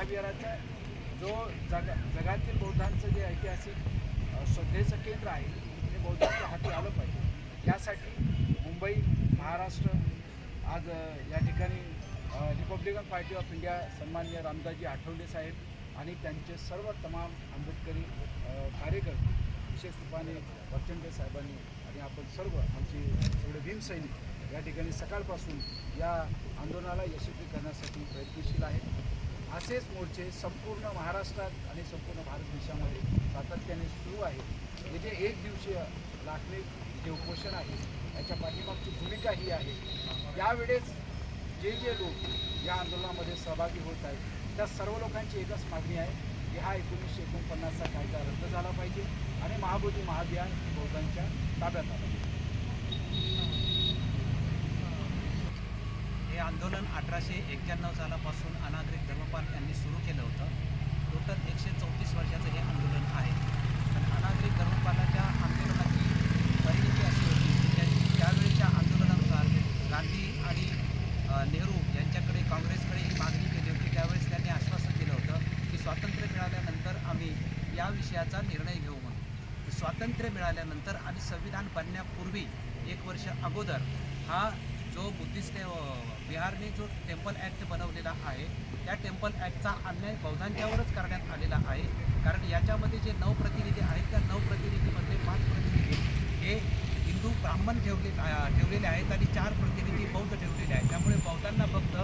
महाविहाराचा जो जग जगातील बौद्धांचं जे ऐतिहासिक श्रद्धेचं केंद्र आहे ते बौद्धांच्या हाती आलं पाहिजे. यासाठी मुंबई महाराष्ट्र आज या ठिकाणी रिपब्लिकन पार्टी ऑफ इंडिया सन्माननीय रामदासजी आठवले साहेब आणि त्यांचे सर्व तमाम आंबेडकरी कार्यकर्ते विशेष रूपाने प्रचंड साहेबांनी आणि आपण सर्व आमचे सगळे भीमसैनिक या ठिकाणी सकाळपासून या आंदोलनाला यशस्वी करण्यासाठी प्रयत्नशील आहेत. असेच मोर्चे संपूर्ण महाराष्ट्रात आणि संपूर्ण भारत देशामध्ये सातत्याने सुरू आहेत हे जे एक दिवसीय लाखणे जे उपोषण आहे याच्या पाठीमागची भूमिका ही आहे यावेळेस जे जे लोक या आंदोलनामध्ये सहभागी होत आहेत त्या सर्व लोकांची एकच मागणी आहे की हा एकोणीसशे एकोणपन्नासचा कायदा रद्द झाला पाहिजे आणि महाबोधी महाभियान बौद्धांच्या ताब्यात आलं पाहिजे. हे आंदोलन अठराशे एक्क्याण्णव सालापासून आंदोलन त्यांनी सुरू केलं होतं. टोटल एकशे चौतीस वर्षाचं हे आंदोलन आहे. पण अनागरी धर्मपालाच्या आंदोलनाची परिणिती अशी होती की त्या त्यावेळेच्या आंदोलनानुसार गांधी आणि नेहरू यांच्याकडे काँग्रेसकडे ही मागणी केली होती. त्यावेळेस त्यांनी आश्वासन दिलं होतं की स्वातंत्र्य मिळाल्यानंतर आम्ही या विषयाचा निर्णय घेऊ म्हणून. स्वातंत्र्य मिळाल्यानंतर आणि संविधान बनण्यापूर्वी एक वर्ष अगोदर हा जो बुद्धिस्ट बिहारने जो टेम्पल ॲक्ट बनवलेला आहे त्या टेम्पल ॲक्टचा अन्याय बौद्धांच्यावरच करण्यात आलेला आहे. कारण याच्यामध्ये जे नऊ प्रतिनिधी आहेत त्या नऊ प्रतिनिधीमध्ये पाच प्रतिनिधी हे हिंदू ब्राह्मण ठेवले ठेवलेले आहेत आणि चार प्रतिनिधी बौद्ध ठेवलेले आहेत. त्यामुळे बौद्धांना फक्त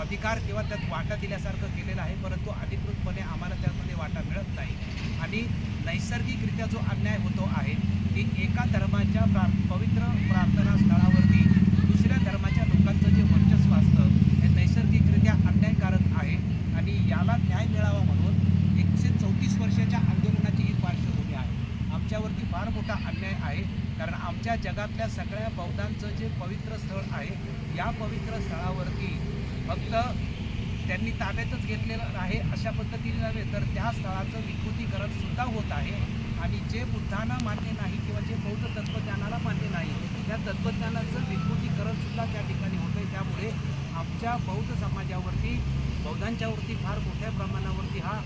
अधिकार किंवा त्यात वाटा दिल्यासारखं केलेलं आहे परंतु अधिकृतपणे आम्हाला त्यामध्ये वाटा मिळत नाही. आणि नैसर्गिकरित्या जो अन्याय होतो आहे ती एका धर्माच्या प्रा पवित्र प्रार्थना स्थळावरती दुसऱ्या धर्माच्या लोकांचं जे वर्चस्व असतं हे नैसर्गिकरित्या अन्यायकारक आहे आणि याला न्याय मिळावा म्हणून एकशे चौतीस वर्षाच्या आंदोलनाची ही पार्श्वभूमी आहे आमच्यावरती फार मोठा अन्याय आहे कारण आमच्या जगातल्या सगळ्या बौद्धांचं जे पवित्र स्थळ आहे या पवित्र स्थळावरती फक्त त्यांनी ताब्यातच घेतलेलं आहे अशा पद्धतीने नव्हे तर त्या स्थळाचं विकृतीकरण सुद्धा होत आहे. आणि जे बुद्धांना मान्य नाही किंवा जे बौद्ध तत्त्वज्ञानाला मान्य नाही त्या तत्त्वज्ञानाचं विकृतीकरण सुद्धा त्या ठिकाणी होतं आहे. त्यामुळे आमच्या बौद्ध समाजावरती बौद्धांच्यावरती फार मोठ्या प्रमाणावरती हा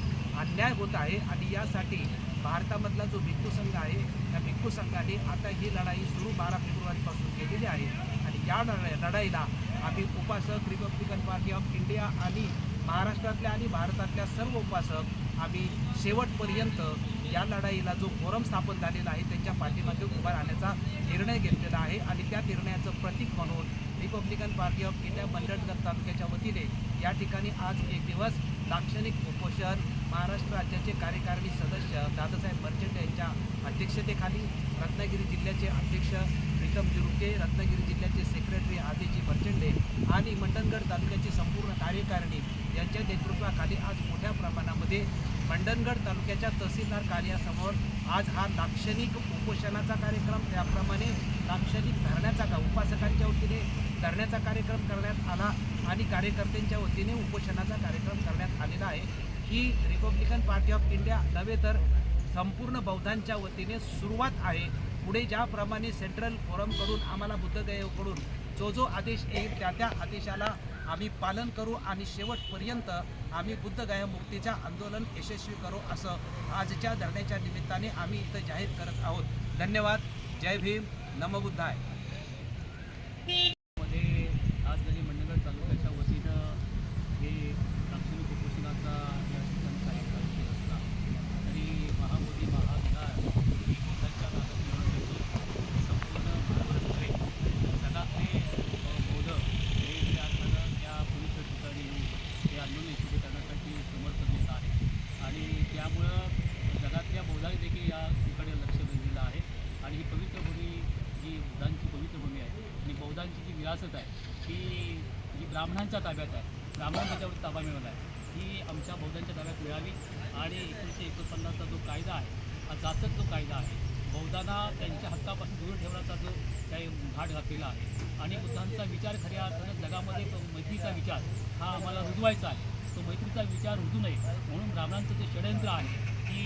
अन्याय होत आहे. आणि यासाठी भारतामधला जो भिक्खू संघ आहे त्या भिक्खू संघाने आता ही लढाई सुरू बारा फेब्रुवारीपासून केलेली आहे. आणि या लढाई लढाईला आम्ही उपासक रिपब्लिकन पार्टी ऑफ इंडिया आणि महाराष्ट्रातल्या आणि भारतातल्या सर्व उपासक आम्ही शेवटपर्यंत या लढाईला जो फोरम स्थापन झालेला आहे त्यांच्या पाठीमागे उभा राहण्याचा निर्णय घेतलेला आहे. आणि त्या निर्णयाचं प्रतीक म्हणून Republican Party of India Mandangad तालुक्याच्या वतीने या ठिकाणी आज एक दिवस लाक्षणिक उपोषण महाराष्ट्र राज्याचे कार्यकारिणी सदस्य दादासाहेब मर्चंट यांच्या अध्यक्षतेखाली रत्नागिरी जिल्ह्याचे अध्यक्ष प्रीतम जुरुके रत्नागिरी जिल्ह्याचे सेक्रेटरी आदिजी मर्चंडे आणि मंडणगड तालुक्याची संपूर्ण कार्यकारिणी यांच्या नेतृत्वाखाली आज मोठ्या प्रमाणामध्ये मंडणगड तालुक्याच्या तहसीलदार कार्यासमोर आज हा लाक्षणिक उपोषणाचा कार्यक्रम. त्याप्रमाणे लाक्षणिक धरण्याचा का उपासकांच्या वतीने धरण्याचा कार्यक्रम करण्यात आला आणि कार्यकर्त्यांच्या वतीने उपोषणाचा कार्यक्रम करण्यात आलेला आहे. ही रिपब्लिकन पार्टी ऑफ इंडिया नव्हे तर संपूर्ण बौद्धांच्या वतीने सुरुवात आहे. पुढे ज्याप्रमाणे सेंट्रल फोरमकडून आम्हाला बुद्धदेवकडून जो जो आदेश येईल त्या त्या आदेशाला आम्ही पालन करू आणि शेवटपर्यंत आम्ही बुद्धगया मुक्तीच्या आंदोलन यशस्वी करू असं आजच्या धरण्याच्या निमित्ताने आम्ही इथं जाहीर करत आहोत. धन्यवाद. जय भीम. नमबुद्धायमध्ये आज जरी मंडणगड तालुक्याच्या वतीनं हे लाक्षणिक उपोषणाचा या ठिकाणी कार्यक्रम केला असला तरी महामोदी महाविहार ही बौद्धांच्या नादात मिळवण्यासाठी संपूर्ण महाराष्ट्र जगातले अ, मोदक हे जे अर्थानं त्या पोलीस ठिकाणी हे आंदोलन यशस्वी करण्यासाठी समर्थन देत आहे आणि त्यामुळं जगातल्या बौद्धांनी देखील याकडे लक्ष वेधलेलं आहे आणि ही पवित्र भूमी जी बुद्धांची पवित्र भूमी आहे आणि बौद्धांची जी विरासत आहे ती जी ब्राह्मणांच्या ताब्यात आहे ब्राह्मण त्याच्यावर ताबा मिळवला आहे ही आमच्या बौद्धांच्या ताब्यात मिळावी आणि एकोणीसशे एकोणपन्नासचा जो कायदा आहे हा जाचक जो कायदा आहे बौद्धांना त्यांच्या हक्कापासून दूर ठेवण्याचा जो काही घाट घातलेला आहे आणि बुद्धांचा विचार खऱ्या अर्थानं जगामध्ये मैत्रीचा विचार हा आम्हाला रुजवायचा आहे. तो मैत्रीचा विचार रुजू नये म्हणून ब्राह्मणांचं जे षडयंत्र आहे की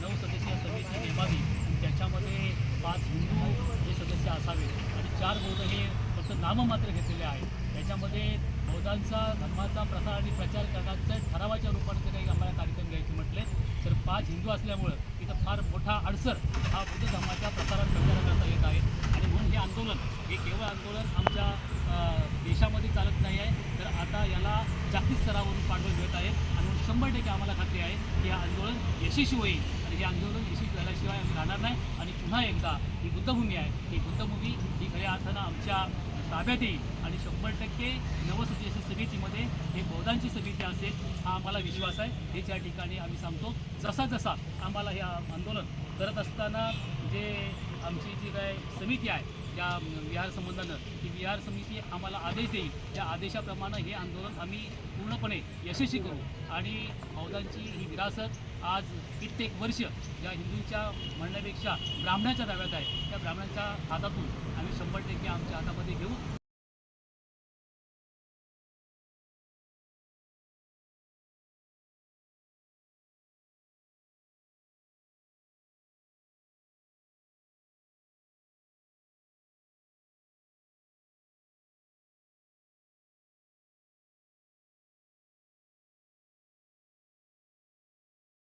नऊ सदस्यीय समिती नेमावी त्याच्यामध्ये पाच हिंदू हे सदस्य असावेत आणि चार बौद्ध हे फक्त नाममात्र घेतलेले आहे. त्याच्यामध्ये बौद्धांचा धर्माचा प्रसार आणि प्रचार करण्याचं ठरावाच्या रूपाने हिंदू असल्यामुळं तिथं फार मोठा अडसर हा बौद्ध धर्माच्या प्रसारात प्रचार करता येत आहे. आणि म्हणून हे आंदोलन हे केवळ आंदोलन आमच्या देशामध्ये चालत नाही आहे. तर आता याला जागतिक स्तरावरून पाठवून मिळत आहे. आणि म्हणून शंभर टक्के आम्हाला खात्री आहे की हे आंदोलन यशस्वी होईल. आणि हे आंदोलन यशस्वी झाल्याशिवाय आम्ही राहणार नाही. आणि पुन्हा एकदा ही बुद्धभूमी आहे. ही बुद्धभूमी ही खऱ्या अर्थानं आमच्या ताब्यात येईल. आणि शंभर टक्के नवसुदेशी समितीमध्ये हे बौद्धांची समिती असेल हा आम्हाला विश्वास आहे. हे त्या ठिकाणी आम्ही सांगतो. जसा जसा आम्हाला हे आंदोलन करत असताना जे आमची जी काय समिती आहे त्या विहार संबंधानं ही विहार समिती आम्हाला आदेश देईल. त्या आदेशाप्रमाणे हे आंदोलन आम्ही पूर्णपणे यशस्वी करू. आणि बौद्धांची ही विरासत आज कित्येक वर्ष ज्या हिंदूंच्या म्हणण्यापेक्षा ब्राह्मणाच्या ताब्यात आहे. त्या ब्राह्मणांच्या हातातून आम्ही शंभर टक्के आमच्या हातामध्ये